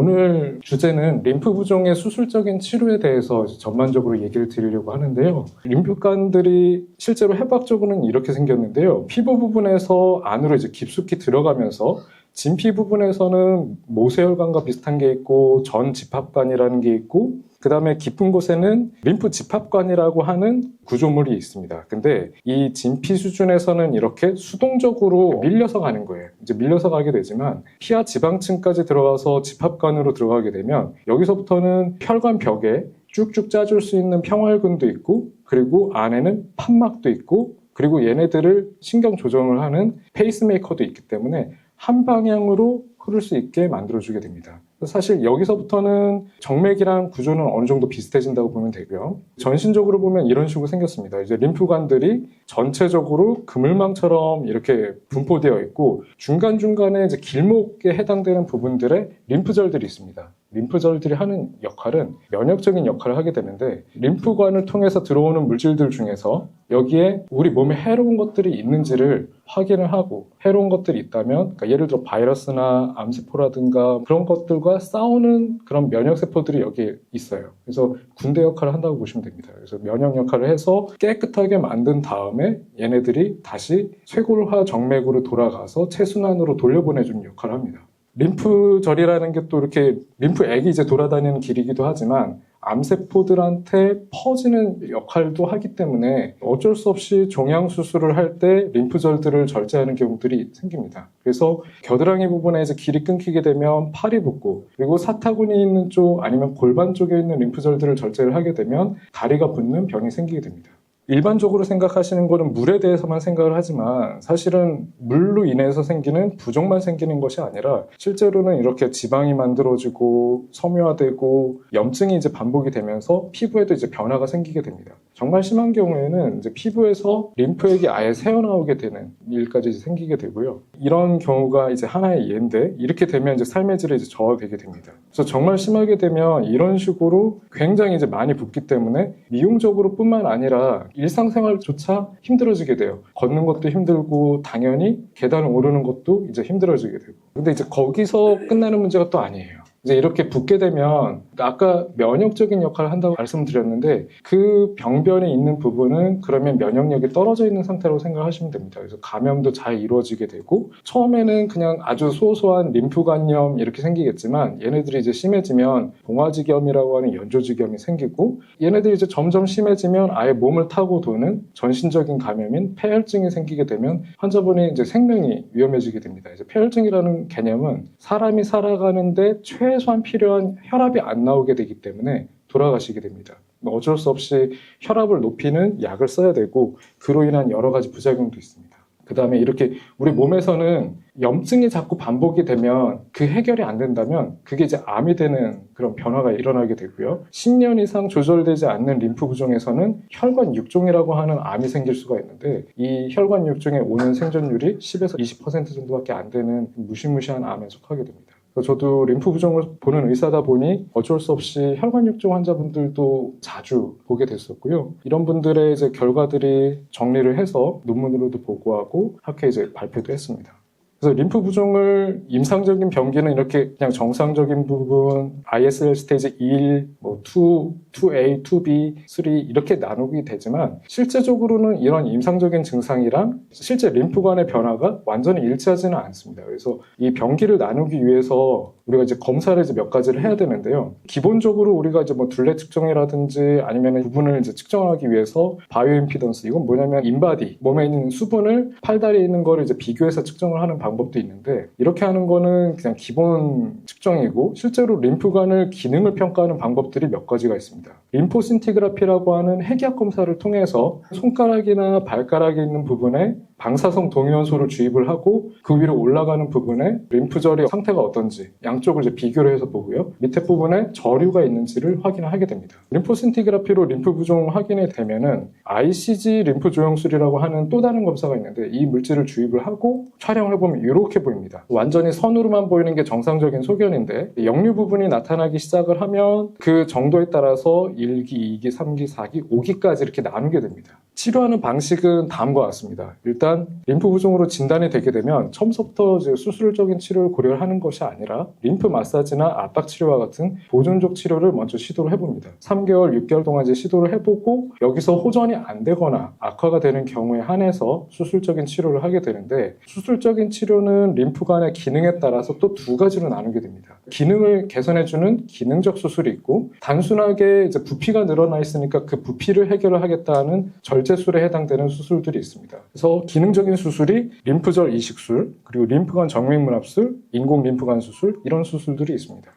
오늘 주제는 림프 부종의 수술적인 치료에 대해서 전반적으로 얘기를 드리려고 하는데요. 림프관들이 실제로 해박적으로는 이렇게 생겼는데요. 피부 부분에서 안으로 이제 깊숙이 들어가면서 진피 부분에서는 모세혈관과 비슷한 게 있고 전 집합관이라는 게 있고 그 다음에 깊은 곳에는 림프 집합관이라고 하는 구조물이 있습니다. 근데 이 진피 수준에서는 이렇게 수동적으로 밀려서 가는 거예요. 이제 밀려서 가게 되지만 피하 지방층까지 들어가서 집합관으로 들어가게 되면 여기서부터는 혈관 벽에 쭉쭉 짜줄 수 있는 평활근도 있고 그리고 안에는 판막도 있고 그리고 얘네들을 신경 조정을 하는 페이스메이커도 있기 때문에 한 방향으로 흐를 수 있게 만들어주게 됩니다. 사실 여기서부터는 정맥이랑 구조는 어느 정도 비슷해진다고 보면 되고요. 전신적으로 보면 이런 식으로 생겼습니다. 이제 림프관들이 전체적으로 그물망처럼 이렇게 분포되어 있고 중간중간에 이제 길목에 해당되는 부분들에 림프절들이 있습니다. 림프절들이 하는 역할은 면역적인 역할을 하게 되는데 림프관을 통해서 들어오는 물질들 중에서 여기에 우리 몸에 해로운 것들이 있는지를 확인을 하고 해로운 것들이 있다면 그러니까 예를 들어 바이러스나 암세포라든가 그런 것들과 싸우는 그런 면역세포들이 여기에 있어요. 그래서 군대 역할을 한다고 보시면 됩니다. 그래서 면역 역할을 해서 깨끗하게 만든 다음에 얘네들이 다시 쇄골화 정맥으로 돌아가서 체순환으로 돌려보내주는 역할을 합니다. 림프절이라는 게 또 이렇게 림프액이 이제 돌아다니는 길이기도 하지만 암세포들한테 퍼지는 역할도 하기 때문에 어쩔 수 없이 종양 수술을 할 때 림프절들을 절제하는 경우들이 생깁니다. 그래서 겨드랑이 부분에 이제 길이 끊기게 되면 팔이 붓고 그리고 사타구니 있는 쪽 아니면 골반 쪽에 있는 림프절들을 절제를 하게 되면 다리가 붓는 병이 생기게 됩니다. 일반적으로 생각하시는 거는 물에 대해서만 생각을 하지만 사실은 물로 인해서 생기는 부종만 생기는 것이 아니라 실제로는 이렇게 지방이 만들어지고 섬유화되고 염증이 이제 반복이 되면서 피부에도 이제 변화가 생기게 됩니다. 정말 심한 경우에는 이제 피부에서 림프액이 아예 새어나오게 되는 일까지 생기게 되고요. 이런 경우가 이제 하나의 예인데 이렇게 되면 이제 삶의 질에 이제 저하되게 됩니다. 그래서 정말 심하게 되면 이런 식으로 굉장히 이제 많이 붓기 때문에 미용적으로뿐만 아니라 일상생활조차 힘들어지게 돼요. 걷는 것도 힘들고 당연히 계단을 오르는 것도 이제 힘들어지게 되고. 근데 이제 거기서 끝나는 문제가 또 아니에요. 이제 이렇게 붓게 되면 아까 면역적인 역할을 한다고 말씀드렸는데 그 병변이 있는 부분은 그러면 면역력이 떨어져 있는 상태라고 생각하시면 됩니다. 그래서 감염도 잘 이루어지게 되고 처음에는 그냥 아주 소소한 림프관염 이렇게 생기겠지만 얘네들이 이제 심해지면 봉화지겸이라고 하는 연조지겸이 생기고 얘네들이 이제 점점 심해지면 아예 몸을 타고 도는 전신적인 감염인 폐혈증이 생기게 되면 환자분이 이제 생명이 위험해지게 됩니다. 이제 폐혈증이라는 개념은 사람이 살아가는데 최 소한 필요한 혈압이 안 나오게 되기 때문에 돌아가시게 됩니다. 어쩔 수 없이 혈압을 높이는 약을 써야 되고 그로 인한 여러 가지 부작용도 있습니다. 그 다음에 이렇게 우리 몸에서는 염증이 자꾸 반복이 되면 그 해결이 안 된다면 그게 이제 암이 되는 그런 변화가 일어나게 되고요. 10년 이상 조절되지 않는 림프 부종에서는 혈관 육종이라고 하는 암이 생길 수가 있는데 이 혈관 육종에 오는 생존율이 10에서 20% 정도밖에 안 되는 무시무시한 암에 속하게 됩니다. 저도 림프 부종을 보는 의사다 보니 어쩔 수 없이 혈관육종 환자분들도 자주 보게 됐었고요. 이런 분들의 이제 결과들이 정리를 해서 논문으로도 보고하고 학회에 이제 발표도 했습니다. 그래서 림프 부종을 임상적인 병기는 이렇게 그냥 정상적인 부분, ISL 스테이지 1, 뭐 2, 2A, 2B, 3 이렇게 나누게 되지만 실제적으로는 이런 임상적인 증상이랑 실제 림프관의 변화가 완전히 일치하지는 않습니다. 그래서 이 병기를 나누기 위해서 우리가 이제 검사를 이제 몇 가지를 해야 되는데요. 기본적으로 우리가 이제 뭐 둘레 측정이라든지 아니면 부분을 이제 측정하기 위해서 바이오 임피던스 이건 뭐냐면 인바디 몸에 있는 수분을 팔다리에 있는 거를 이제 비교해서 측정을 하는 방법 도 있는데 이렇게 하는 거는 그냥 기본 측정이고 실제로 림프관을 기능을 평가하는 방법들이 몇 가지가 있습니다. 림포신티그라피라고 하는 핵약 검사를 통해서 손가락이나 발가락에 있는 부분에 방사성 동위원소를 주입을 하고 그 위로 올라가는 부분에 림프절의 상태가 어떤지 양쪽을 이제 비교를 해서 보고요. 밑에 부분에 저류가 있는지를 확인을 하게 됩니다. 림포신티그라피로 림프 부종 확인이 되면은 ICG 림프 조영술이라고 하는 또 다른 검사가 있는데 이 물질을 주입을 하고 촬영을 해보면 이렇게 보입니다. 완전히 선으로만 보이는 게 정상적인 소견인데 역류 부분이 나타나기 시작을 하면 그 정도에 따라서 1기, 2기, 3기, 4기, 5기까지 이렇게 나누게 됩니다. 치료하는 방식은 다음과 같습니다. 일단 림프 부종으로 진단이 되게 되면 처음부터 수술적인 치료를 고려를 하는 것이 아니라 림프 마사지나 압박 치료와 같은 보존적 치료를 먼저 시도를 해봅니다. 3개월, 6개월 동안 이제 시도를 해보고 여기서 호전이 안 되거나 악화가 되는 경우에 한해서 수술적인 치료를 하게 되는데 수술적인 치료는 림프관의 기능에 따라서 또 두 가지로 나누게 됩니다. 기능을 개선해주는 기능적 수술이 있고 단순하게 이제 부피가 늘어나 있으니까 그 부피를 해결을 하겠다는 절제 술에 해당되는 수술들이 있습니다. 그래서 기능적인 수술이 림프절 이식술, 그리고 림프관 정맥문합술, 인공 림프관 수술 이런 수술들이 있습니다.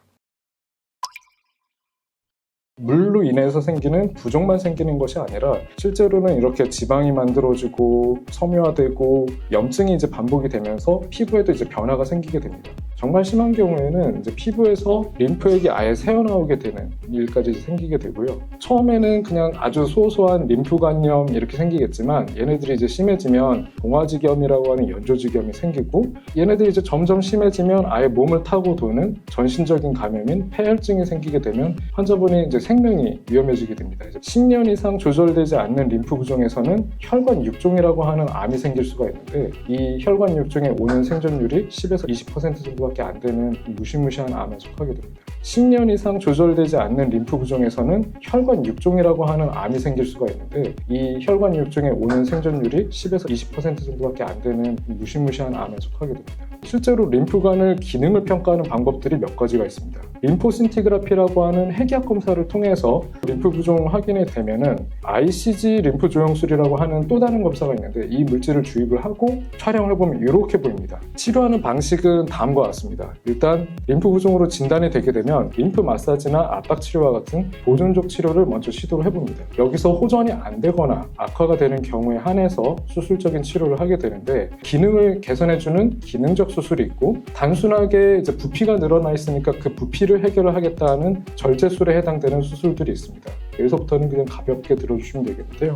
물로 인해서 생기는 부종만 생기는 것이 아니라 실제로는 이렇게 지방이 만들어지고 섬유화되고 염증이 이제 반복이 되면서 피부에도 이제 변화가 생기게 됩니다. 정말 심한 경우에는 이제 피부에서 림프액이 아예 새어나오게 되는 일까지 생기게 되고요. 처음에는 그냥 아주 소소한 림프관염 이렇게 생기겠지만 얘네들이 이제 심해지면 동화지겸이라고 하는 연조지겸이 생기고 얘네들이 이제 점점 심해지면 아예 몸을 타고 도는 전신적인 감염인 폐혈증이 생기게 되면 환자분이 이제 생명이 위험해지게 됩니다. 이제 10년 이상 조절되지 않는 림프 부종에서는 혈관 육종이라고 하는 암이 생길 수가 있는데 이 혈관 육종의 5년 생존율이 10에서 20% 정도 밖에 안 되는 무시무시한 암에 속하게 됩니다. 10년 이상 조절되지 않는 림프 부종에서는 혈관 육종이라고 하는 암이 생길 수가 있는데 이 혈관 육종의 5년 생존율이 10에서 20% 정도밖에 안 되는 무시무시한 암에 속하게 됩니다. 실제로 림프관을 기능을 평가하는 방법들이 몇 가지가 있습니다. 림포신티그라피라고 하는 핵약 검사를 통해서 림프 부종 확인이 되면은 ICG 림프 조형술이라고 하는 또 다른 검사가 있는데 이 물질을 주입을 하고 촬영을 해보면 이렇게 보입니다. 치료하는 방식은 다음과 같습니다. 일단 림프 부종으로 진단이 되게 되면 림프 마사지나 압박 치료와 같은 보존적 치료를 먼저 시도를 해봅니다. 여기서 호전이 안 되거나 악화가 되는 경우에 한해서 수술적인 치료를 하게 되는데 기능을 개선해주는 기능적 수술이 있고 단순하게 이제 부피가 늘어나 있으니까 그 부피를 해결을 하겠다는 절제술에 해당되는 수술들이 있습니다. 여기서부터는 그냥 가볍게 들어주시면 되겠는데요.